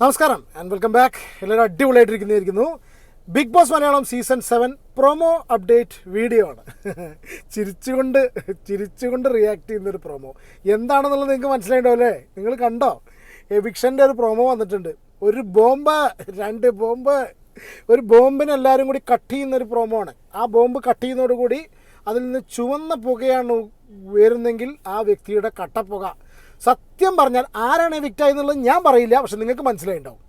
നമസ്കാരം and welcome back എല്ലാവരും അടിപൊളിയായിട്ടിരിക്കുന്നിരിക്കുന്നു Bigg Boss Malayalam season seven promo update video ആണ്. ചിരിച്ചുകൊണ്ട് ചിരിച്ചുകൊണ്ട് റിയാക്ട് ചെയ്യുന്നൊരു പ്രൊമോ എന്താണെന്നുള്ളത് നിങ്ങൾക്ക് അല്ലേ? നിങ്ങൾ കണ്ടോ? എവിക്ഷന്റെ ഒരു പ്രൊമോ വന്നിട്ടുണ്ട്. ഒരു ബോംബ് രണ്ട് ബോംബ്. ഒരു ബോംബിന് എല്ലാവരും കൂടി കട്ട് ചെയ്യുന്നൊരു പ്രൊമോ ആണ്. ആ ബോംബ് കട്ട് ചെയ്യുന്നതോടുകൂടി അതിൽ നിന്ന് ചുവന്ന പുകയാണ് വരുന്നെങ്കിൽ ആ വ്യക്തിയുടെ കട്ടപ്പുക. സത്യം പറഞ്ഞാൽ ആരാണ് വിക്റ്റായി എന്നുള്ളത് ഞാൻ പറയില്ല പക്ഷെ നിങ്ങൾക്ക് മനസ്സിലായിണ്ടാവും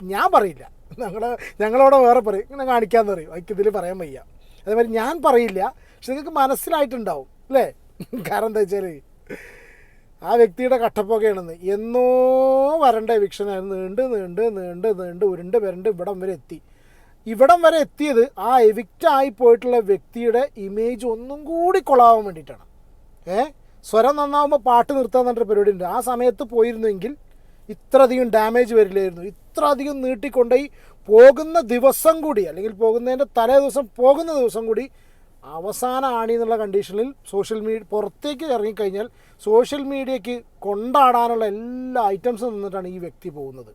ഞാൻ പറയില്ല. ഞങ്ങൾ ഞങ്ങളോട് വേറെ പറയും. ഇങ്ങനെ കാണിക്കാമെന്ന് പറയും. അതിക്ക് ഇതിൽ പറയാൻ വയ്യ. അതേമാതിരി ഞാൻ പറയില്ല പക്ഷെ നിങ്ങൾക്ക് മനസ്സിലായിട്ടുണ്ടാവും അല്ലേ? കാരണം എന്താ വെച്ചാൽ ആ വ്യക്തിയുടെ കട്ടപ്പൊക്കെയാണെന്ന് എന്നോ വരണ്ട എവിക്ഷനായിരുന്നു നീണ്ട് നീണ്ട് നീണ്ട് നീണ്ട് ഉരുണ്ട് വരണ്ട് ഇവിടം വരെ എത്തി. ഇവിടം വരെ എത്തിയത് ആ എവിക്റ്റ് ആയി പോയിട്ടുള്ള വ്യക്തിയുടെ ഇമേജ് ഒന്നും കൂടി കൊളാവാൻ വേണ്ടിയിട്ടാണ്. ഏ? സ്വരം നന്നാവുമ്പോൾ പാട്ട് നിർത്താൻ പറഞ്ഞ പരിപാടി ഉണ്ട് ആ സമയത്ത് പോയിരുന്നെങ്കിൽ ഇത്ര അധികം ഡാമേജ് വരില്ലായിരുന്നു. ഇത്രയധികം അധികം നീട്ടിക്കൊണ്ടുപോയി പോകുന്ന ദിവസം കൂടി അല്ലെങ്കിൽ പോകുന്നതിന്റെ തലേ ദിവസം പോകുന്ന ദിവസം കൂടി അവസാന ആണി എന്നുള്ള കണ്ടീഷനിൽ സോഷ്യൽ മീഡിയ പുറത്തേക്ക് ഇറങ്ങിക്കഴിഞ്ഞാൽ സോഷ്യൽ മീഡിയയ്ക്ക് കൊണ്ടാടാനുള്ള എല്ലാ ഐറ്റംസും നിന്നിട്ടാണ് ഈ വ്യക്തി പോകുന്നത്.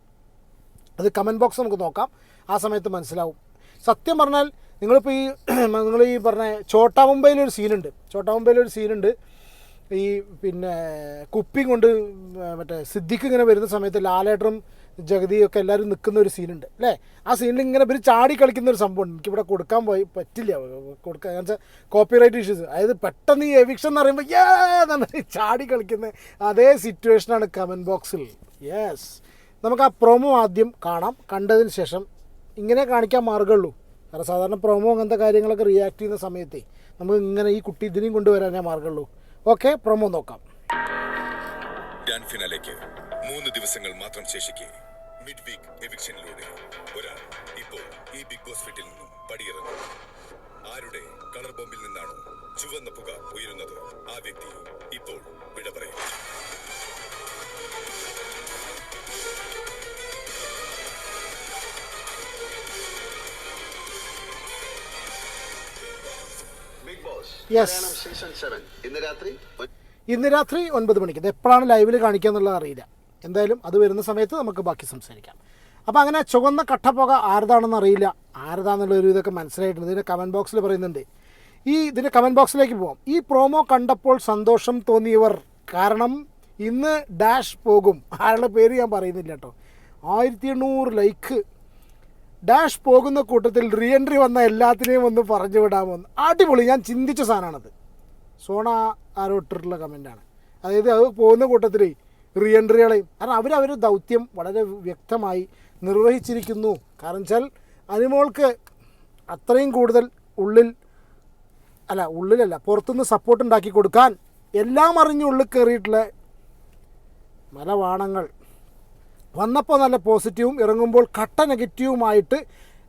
അത് കമന്റ് ബോക്സ് നമുക്ക് നോക്കാം. ആ സമയത്ത് മനസ്സിലാവും. സത്യം പറഞ്ഞാൽ നിങ്ങളിപ്പോൾ ഈ നിങ്ങൾ ഈ പറഞ്ഞ ചോട്ടാ മുംബൈയിലൊരു സീനുണ്ട് ചോട്ടാ മുംബൈയിലൊരു സീനുണ്ട് ഈ പിന്നെ കുപ്പി കൊണ്ട് മറ്റേ സിദ്ദിഖ് ഇങ്ങനെ വരുന്ന സമയത്ത് ലാലേട്ടറും ജഗതിയൊക്കെ എല്ലാവരും നിൽക്കുന്ന ഒരു സീനുണ്ട് അല്ലേ? ആ സീനിൽ ഇങ്ങനെ ഇവർ ചാടി കളിക്കുന്ന ഒരു സംഭവം എനിക്കിവിടെ കൊടുക്കാൻ പോയി പറ്റില്ല. കൊടുക്കാൻ വെച്ചാൽ കോപ്പിറൈറ്റ് ഇഷ്യൂസ് അതായത് പെട്ടെന്ന് ഈ എവിക്ഷൻ എന്ന് പറയുമ്പോൾ യാ! എന്നാണ് ചാടി കളിക്കുന്ന അതേ സിറ്റുവേഷനാണ് കമന്റ് ബോക്സിൽ യെസ് നമുക്ക് ആ പ്രൊമോ ആദ്യം കാണാം. കണ്ടതിന് ശേഷം ഇങ്ങനെ കാണിക്കാൻ മാർഗമുള്ളൂ. കാരണം സാധാരണ പ്രൊമോ അങ്ങനത്തെ കാര്യങ്ങളൊക്കെ റിയാക്ട് ചെയ്യുന്ന സമയത്തേ നമുക്ക് ഇങ്ങനെ ഈ കുട്ടി ഇതിനെയും കൊണ്ടുവരാനേ മാർഗമുള്ളൂ. ഓക്കെ പ്രൊമോ നോക്കാം. ഗ്രാൻഡ് ഫിനാലേക്ക് മൂന്ന് ദിവസങ്ങൾ മാത്രം ശേഷിക്കെ മിഡ് വീക്ക് എവിക്ഷനിലൂടെ ഒരാൾ ഇപ്പോൾ ഈ ബിഗ് ബോസ് ഫിറ്റിൽ നിന്നും പടിയിറങ്ങും ആരുടെ കളർ ബോംബിൽ നിന്നാണോ ചുവന്ന പുക ഉയരുന്നത്? ആ വ്യക്തി ഇപ്പോൾ വിട പറയും. ഒ- ഇന്ന് രാത്രി ഒൻപത് മണിക്ക്. ഇത് എപ്പോഴാണ് ലൈവിൽ കാണിക്കുക എന്നുള്ളത് അറിയില്ല. എന്തായാലും അത് വരുന്ന സമയത്ത് നമുക്ക് ബാക്കി സംസാരിക്കാം. അപ്പോൾ അങ്ങനെ ചുവന്ന കട്ടപ്പുക ആരതാണെന്ന് അറിയില്ല. ആരതാന്നുള്ള ഒരു ഇതൊക്കെ മനസ്സിലായിട്ടുണ്ട്. ഇതിന്റെ കമന്റ് ബോക്സിൽ പറയുന്നുണ്ട്. ഈ ഇതിന്റെ കമന്റ് ബോക്സിലേക്ക് പോവാം. ഈ പ്രോമോ കണ്ടപ്പോൾ സന്തോഷം തോന്നിയവർ കാരണം ഇന്ന് ഡാഷ് പോകും. ആരുടെ പേര് ഞാൻ പറയുന്നില്ല കേട്ടോ. ആയിരത്തി എണ്ണൂറ് ലൈക്ക് ഡാഷ് പോകുന്ന കൂട്ടത്തിൽ റീ എൻട്രി വന്ന എല്ലാത്തിനെയും ഒന്ന് പറഞ്ഞു വിടാമെന്ന്. അടിപൊളി ഞാൻ ചിന്തിച്ച സാധനമാണത് സോണ ആരോ ഇട്ടിട്ടുള്ള കമന്റാണ് അതായത് അത് പോകുന്ന കൂട്ടത്തിൽ റീ എൻട്രികളെയും കാരണം അവർ ദൗത്യം വളരെ വ്യക്തമായി നിർവഹിച്ചിരിക്കുന്നു. കാരണം വെച്ചാൽ അനുമോൾക്ക് അത്രയും കൂടുതൽ ഉള്ളിൽ അല്ല ഉള്ളിലല്ല പുറത്തുനിന്ന് സപ്പോർട്ട് ഉണ്ടാക്കി കൊടുക്കാൻ എല്ലാം അറിഞ്ഞ് ഉള്ളിൽ കയറിയിട്ടുള്ള മലവാണങ്ങൾ. വന്നപ്പോൾ നല്ല പോസിറ്റീവും ഇറങ്ങുമ്പോൾ കട്ട നെഗറ്റീവുമായിട്ട്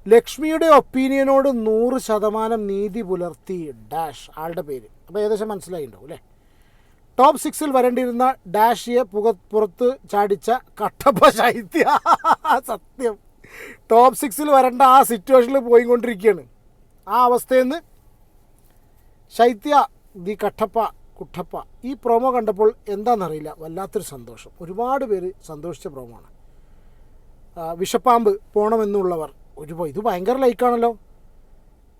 ലക്ഷ്മിയുടെ ഒപ്പീനിയനോട് നൂറ് ശതമാനം നീതി പുലർത്തി ഡാഷ് ആളുടെ പേര്. അപ്പോൾ ഏകദേശം മനസ്സിലായിണ്ടാവും അല്ലേ? ടോപ്പ് സിക്സിൽ വരേണ്ടിയിരുന്ന ഡാഷിയെ പുക പുറത്ത് ചാടിച്ച കട്ടപ്പ ശൈത്യ. സത്യം. ടോപ്പ് സിക്സിൽ വരേണ്ട ആ സിറ്റുവേഷനിൽ പോയിക്കൊണ്ടിരിക്കുകയാണ്. ആ അവസ്ഥയിൽ നിന്ന് ശൈത്യ ദി കട്ടപ്പ കുട്ടപ്പ. ഈ പ്രോമോ കണ്ടപ്പോൾ എന്താണെന്നറിയില്ല വല്ലാത്തൊരു സന്തോഷം. ഒരുപാട് പേര് സന്തോഷിച്ച പ്രോമോ ആണ്. വിഷപ്പാമ്പ് പോണമെന്നുള്ളവർ ഒരു ഇത് ഭയങ്കര ലൈക്കാണല്ലോ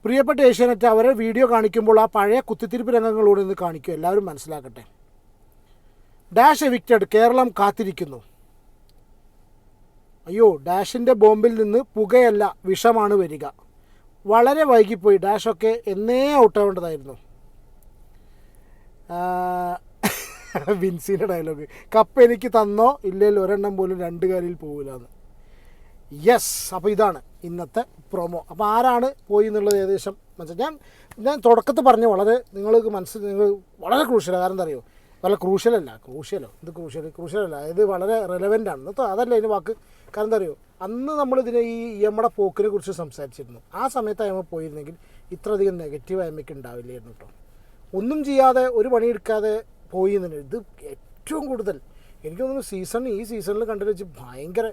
പ്രിയപ്പെട്ട ഏഷ്യാനെറ്റ് അവരെ വീഡിയോ കാണിക്കുമ്പോൾ ആ പഴയ കുത്തിത്തിരിപ്പ് രംഗങ്ങളോട് നിന്ന് കാണിക്കും. എല്ലാവരും മനസ്സിലാക്കട്ടെ. ഡാഷ് എവിക്റ്റഡ് കേരളം കാത്തിരിക്കുന്നു. അയ്യോ ഡാഷിന്റെ ബോംബിൽ നിന്ന് പുകയല്ല വിഷമാണ് വരിക. വളരെ വൈകിപ്പോയി. ഡാഷൊക്കെ എന്നേ ഔട്ടാവേണ്ടതായിരുന്നു വിൻസിന്റെ ഡയലോഗ് കപ്പ് എനിക്ക് തന്നോ ഇല്ലെങ്കിൽ ഒരെണ്ണം പോലും രണ്ട് കാലിൽ പോകില്ലെന്ന് യെസ് അപ്പോൾ ഇതാണ് ഇന്നത്തെ പ്രൊമോ അപ്പോൾ ആരാണ് പോയി എന്നുള്ളത് ഏകദേശം മനസ്സിലായി. ഞാൻ ഞാൻ തുടക്കത്തിൽ പറഞ്ഞ വളരെ നിങ്ങൾക്ക് മനസ്സിൽ നിങ്ങൾ വളരെ ക്രൂഷ്യലാണ് കാരണം എന്താ അറിയോ വളരെ ക്രൂഷ്യലല്ല ക്രൂഷ്യലോ ഇത് ക്രൂഷ്യൽ ക്രൂഷ്യലല്ല ഇത് വളരെ റെലവെന്റ് ആണ്. എന്നിട്ട് അതല്ല ഇതിന് വാക്ക്. കാരണം എന്താ അറിയോ അന്ന് നമ്മളിതിനെ ഈ യമ്മയുടെ പോക്കിനെ കുറിച്ച് സംസാരിച്ചിരുന്നു. ആ സമയത്ത് അയമ പോയിരുന്നെങ്കിൽ ഇത്രയധികം നെഗറ്റീവ് അയമയ്ക്ക് ഉണ്ടാവില്ലായിരുന്നു കേട്ടോ. ഒന്നും ചെയ്യാതെ ഒരു പണിയെടുക്കാതെ പോയി എന്നുണ്ട് ഇത് ഏറ്റവും കൂടുതൽ എനിക്ക് തോന്നുന്നു സീസൺ ഈ സീസണിൽ കണ്ടു വെച്ച് ഭയങ്കര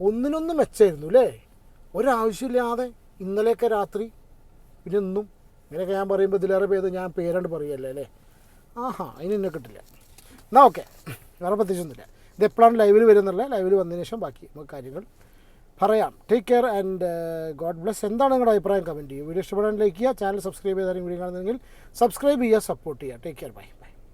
ഒന്നിനൊന്നും മെച്ചമായിരുന്നു അല്ലേ? ഒരാവശ്യമില്ലാതെ ഇന്നലെയൊക്കെ രാത്രി പിന്നെ ഇന്നും ഇങ്ങനെയൊക്കെ ഞാൻ പറയുമ്പോൾ ഇതിലേറെ പേര് ഞാൻ പേരണ്ട് പറയല്ലേ അല്ലേ? ആഹാ അതിന് എന്നെ കിട്ടില്ല. എന്നാൽ ഓക്കെ. വേറെ പ്രത്യേകിച്ചൊന്നുമില്ല. ഇത് എപ്പോഴാണ് ലൈവിൽ വരുന്നില്ല ലൈവിൽ വന്നതിന് ശേഷം ബാക്കി നമുക്ക് കാര്യങ്ങൾ പറയാം. Take care and God bless എന്താണ് നിങ്ങളുടെ അഭിപ്രായം? കമന്റ് ചെയ്യുക വീഡിയോ ഇഷ്ടപ്പെടാൻ ലൈക്ക് ചെയ്യുക. ചാനൽ സബ്സ്ക്രൈബ് ചെയ്താലും വീഡിയോ കാണുന്നെങ്കിൽ സബ്സ്ക്രൈബ് ചെയ്യുക സപ്പോർട്ട് ചെയ്യുക. Take care bye